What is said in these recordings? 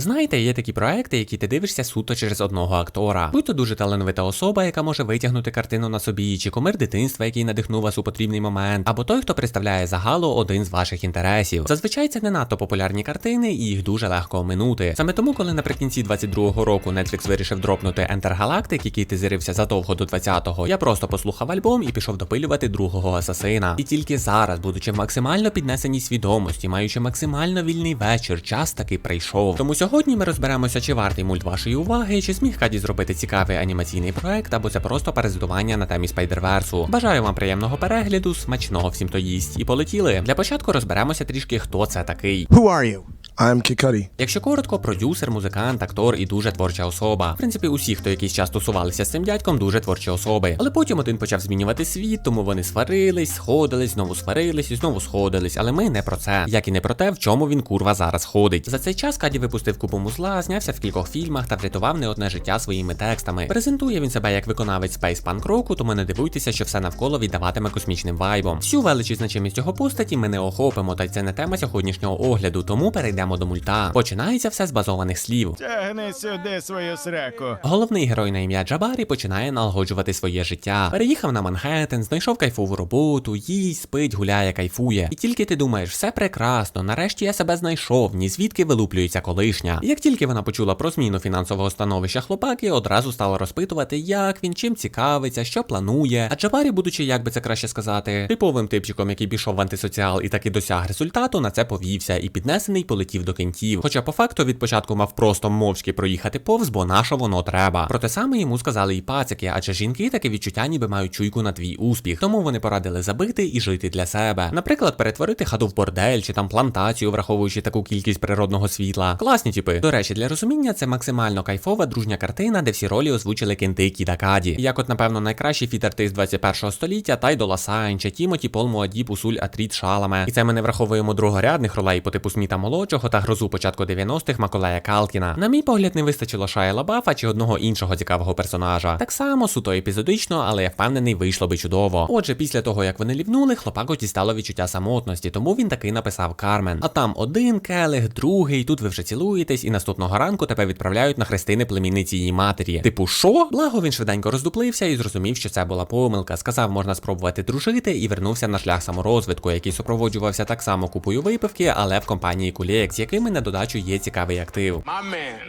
Знаєте, є такі проекти, які ти дивишся суто через одного актора. Будь то дуже талановита особа, яка може витягнути картину на собі, чи комир дитинства, який надихнув вас у потрібний момент, або той, хто представляє загалу один з ваших інтересів. Зазвичай це не надто популярні картини, і їх дуже легко оминути. Саме тому, коли наприкінці 22-го року Netflix вирішив дропнути Enter Galactic, який тизерився задовго до 20-го, я просто послухав альбом і пішов допилювати другого асасина. І тільки зараз, будучи в максимально піднесеній свідомості, маючи максимально вільний вечір, час таки прийшов. Тому сьогодні ми розберемося, чи вартий мульт вашої уваги, чи зміг Каді зробити цікавий анімаційний проект, або це просто паразитування на темі спайдерверсу. Бажаю вам приємного перегляду, смачного всім то їсть. І полетіли. Для початку розберемося трішки, хто це такий. Who are you? I'm Kid. Якщо коротко, продюсер, музикант, актор і дуже творча особа. В принципі, усі, хто якийсь час тусувалися з цим дядьком, дуже творчі особи. Але потім один почав змінювати світ, тому вони сварились, сходились, знову сварились і знову сходились. Але ми не про це, як і не про те, в чому він курва зараз ходить. За цей час Каді випустив купу музла, знявся в кількох фільмах та врятував не одне життя своїми текстами. Презентує він себе як виконавець спейс панк року, тому не дивуйтеся, що все навколо віддаватиме космічним вайбом. Всю велич і значимість його постаті ми не охопимо, та й це не тема сьогоднішнього огляду, тому перейдемо до мульта. Починається все з базованих слів. Тягни сюди свою сраку. Головний герой на ім'я Джабарі починає налагоджувати своє життя. Переїхав на Манхеттен, знайшов кайфову роботу, їсть, спить, гуляє, кайфує. І тільки ти думаєш, все прекрасно, нарешті я себе знайшов, ні звідки вилуплюється колишня. Як тільки вона почула про зміну фінансового становища хлопаки, одразу стала розпитувати, як він, чим цікавиться, що планує. А Джабарі, будучи, як би це краще сказати, типовим типчиком, який пішов в антисоціал і таки досяг результату, на це повівся і піднесений полетів до кінтів. Хоча по факту від початку мав просто мовчки проїхати повз, бо на що воно треба. Проте саме йому сказали і пацики, адже жінки таке відчуття, ніби мають чуйку на твій успіх. Тому вони порадили забити і жити для себе. Наприклад, перетворити хату в бордель чи там плантацію, враховуючи таку кількість природного світла. Класні типи. До речі, для розуміння це максимально кайфова дружня картина, де всі ролі озвучили кенти Кіда Каді. Як от, напевно, найкращий фіт-артист 21 століття Тайдола Сайнча, Тімоті Пол Муадіб, Усуль Атріт Шаламе. І це ми не враховуємо другорядних ролей по типу Сміта молодшого та грозу початку 90-х Маколея Калкіна. На мій погляд, не вистачило Шая Лабафа чи одного іншого цікавого персонажа. Так само суто епізодично, але я впевнений, вийшло би чудово. Отже, після того як вони лівнули, хлопаку дістало відчуття самотності, тому він таки написав Кармен. А там один келих, другий, тут ви вже цілуєтесь, і наступного ранку тебе відправляють на хрестини племінниці її матері. Типу, що? Благо він швиденько роздуплився і зрозумів, що це була помилка. Сказав, можна спробувати дружити, і вернувся на шлях саморозвитку, який супроводжувався так само купою випивки, але в компанії Кулєк, з якими на додачу є цікавий актив.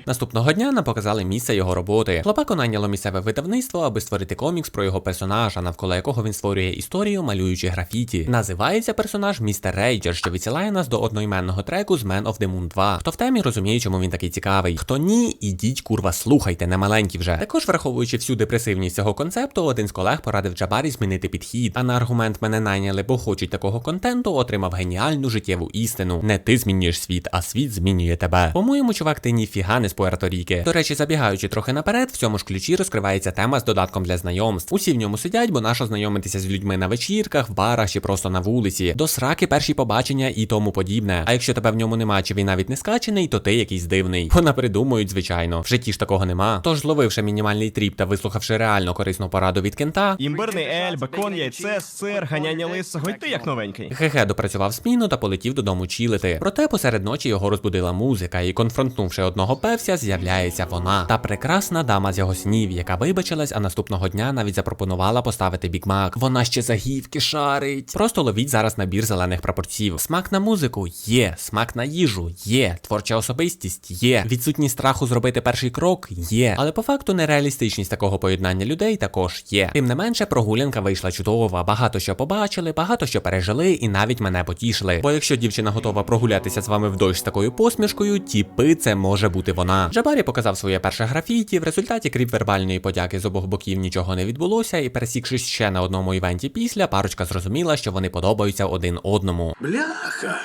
Наступного дня нам показали місце його роботи. Хлопако найняло місцеве видавництво, аби створити комікс про його персонажа, навколо якого він створює історію, малюючи графіті. Називається персонаж Містер Рейджер, що відсилає нас до одноіменного треку з Man of the Moon 2. Хто в темі розуміє, чому він такий цікавий. Хто ні, ідіть, курва, слухайте, не маленькі вже. Також враховуючи всю депресивність цього концепту, один з колег порадив Джабарі змінити підхід. А на аргумент мене найняли, бо хочуть такого контенту, отримав геніальну життєву істину. Не ти змінюєш світ, а світ змінює тебе. По-моєму, чувак, ти ніфіга не з Пуерто-Ріки. До речі, забігаючи трохи наперед, в цьому ж ключі розкривається тема з додатком для знайомств. Усі в ньому сидять, бо нащо знайомитися з людьми на вечірках, в барах чи просто на вулиці, до сраки перші побачення і тому подібне. А якщо тебе в ньому нема, чи він навіть не скачений, то ти якийсь дивний. Вона придумують, звичайно. В житті ж такого нема. Тож, зловивши мінімальний тріп та вислухавши реально корисну пораду від кента, Імбирний ель, бекон, яйце, сир, ганяння лисого, й як новенький. Геге допрацював зміну та полетів додому чілити. Проте посеред ночі його розбудила музика, і конфронтнувши одного певся, з'являється вона. Та прекрасна дама з його снів, яка вибачилась, а наступного дня навіть запропонувала поставити бікмак. Вона ще загівки шарить. Просто ловіть зараз набір зелених прапорців. Смак на музику є, смак на їжу є, творча особистість є. Відсутність страху зробити перший крок є. Але по факту нереалістичність такого поєднання людей також є. Тим не менше, прогулянка вийшла чудова. Багато що побачили, багато що пережили, і навіть мене потішили. Бо якщо дівчина готова прогулятися з вами в дощ з такою посмішкою, тіпи це може бути вона. Джабарі показав своє перше графіті. В результаті, крім вербальної подяки з обох боків, нічого не відбулося, і пересікшись ще на одному івенті після, парочка зрозуміла, що вони подобаються один одному. Бляха,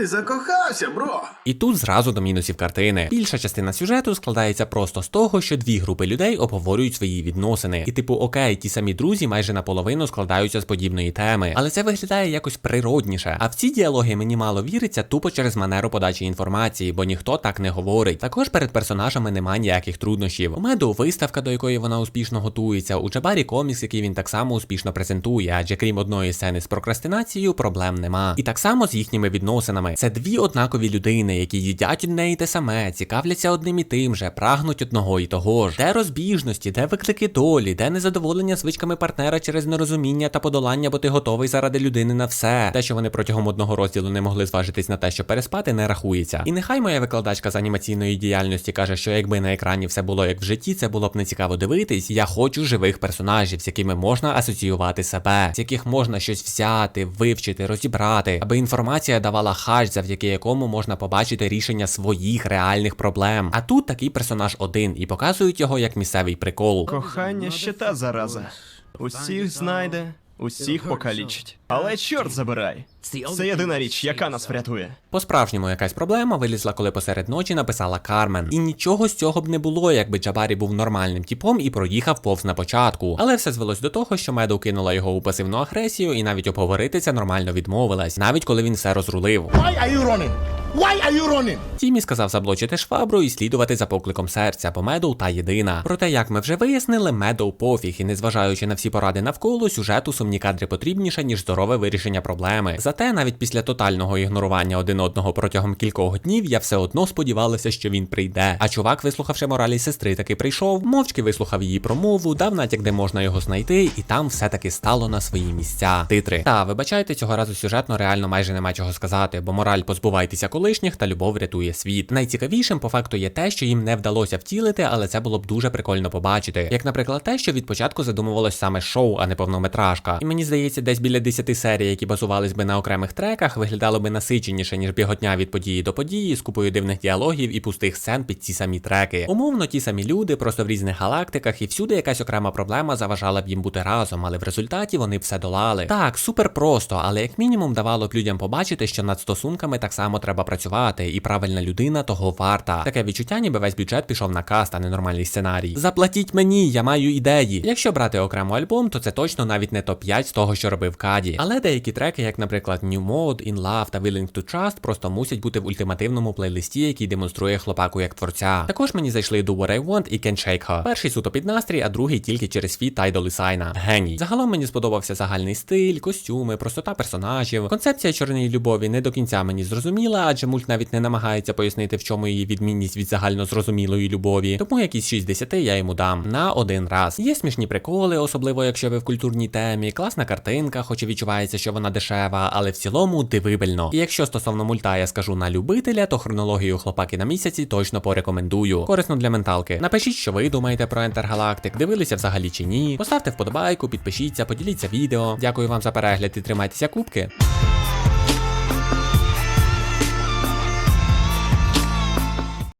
ти закохався, бро. І тут зразу до мінусів картини. Більша частина сюжету складається просто з того, що дві групи людей обговорюють свої відносини. І, типу, окей, ті самі друзі майже наполовину складаються з подібної теми, але це виглядає якось природніше. А в ці діалоги мені мало віриться тупо через манеру подачі інформації, бо ніхто так не говорить. Також перед персонажами нема ніяких труднощів. У меду виставка, до якої вона успішно готується. У Джабарі комікс, який він так само успішно презентує, адже крім одної сцени з прокрастинацією, проблем нема. І так само з їхніми відносинами. Проблеми. Це дві однакові людини, які їдять одне і те саме, цікавляться одним і тим же, прагнуть одного і того ж. Де розбіжності, де виклики долі, де незадоволення звичками партнера через нерозуміння та подолання, бо ти готовий заради людини на все. Те, що вони протягом одного розділу не могли зважитись на те, що переспати, не рахується. І нехай моя викладачка з анімаційної діяльності каже, що якби на екрані все було як в житті, це було б не цікаво дивитись. Я хочу живих персонажів, з якими можна асоціювати себе, з яких можна щось взяти, вивчити, розібрати, аби інформація давала хач, завдяки якому можна побачити рішення своїх реальних проблем. А тут такий персонаж один і показують його як місцевий прикол. Кохання ще та зараза. Усіх знайде, усіх покалічить. Але чорт забирай. Це єдина річ, яка нас врятує. По-справжньому якась проблема вилізла, коли посеред ночі написала Кармен. І нічого з цього б не було, якби Джабарі був нормальним типом і проїхав повз на початку. Але все звелось до того, що Медоу кинула його у пасивну агресію і навіть обговоритися нормально відмовилась, навіть коли він все розрулив. Why are you running? Why are you running? Тімі сказав заблочити швабру і слідувати за покликом серця, бо Медоу та єдина. Проте, як ми вже вияснили, Медоу пофіг, і незважаючи на всі поради навколо, сюжету сумні кадри потрібніше, ніж здорове вирішення проблеми. Зате навіть після тотального ігнорування один одного протягом кількох днів я все одно сподівалася, що він прийде. А чувак, вислухавши моралі сестри, таки прийшов, мовчки вислухав її промову, дав натяк, де можна його знайти, і там все таки стало на свої місця. Титри. Та вибачайте, цього разу сюжетно реально майже нема чого сказати, бо мораль позбувайтеся колишніх та любов рятує світ. Найцікавішим по факту є те, що їм не вдалося втілити, але це було б дуже прикольно побачити. Як, наприклад, те, що від початку задумувалось саме шоу, а не повнометражка. І мені здається, десь біля 10 серій, які базувались би на окремих треках, виглядало би насиченіше, ніж біготня від події до події з купою дивних діалогів і пустих сцен під ці самі треки. Умовно, ті самі люди, просто в різних галактиках, і всюди якась окрема проблема заважала б їм бути разом, але в результаті вони все долали. Так, супер просто, але як мінімум давало б людям побачити, що над стосунками так само треба працювати, і правильна людина того варта. Таке відчуття, ніби весь бюджет пішов на каст, а не нормальний сценарій. Заплатіть мені, я маю ідеї. Якщо брати окремо альбом, то це точно навіть не топ-5 з того, що робив Каді. Але деякі треки, як, наприклад, New Mode, In Love та Willing to Trust, просто мусять бути в ультимативному плейлисті, який демонструє хлопаку як творця. Також мені зайшли Do What I Want і Can't Shake Her. Перший суто під настрій, а другий тільки через фіт Tidal і Сайна. Геній. Загалом мені сподобався загальний стиль, костюми, простота персонажів. Концепція чорної любові не до кінця мені зрозуміла, адже мульт навіть не намагається пояснити, в чому її відмінність від загально зрозумілої любові. Тому якісь 6 з 10 я йому дам на один раз. Є смішні приколи, особливо якщо ви в культурній темі, класна картинка, хоч і відчувається, що вона дешева, але в цілому дивибельно. І якщо стосовно мульта я скажу на любителя, то хронологію хлопаки на місяці точно порекомендую. Корисно для менталки. Напишіть, що ви думаєте про Enter Galactic, дивилися взагалі чи ні. Поставте вподобайку, підпишіться, поділіться відео. Дякую вам за перегляд і тримайтеся кубки.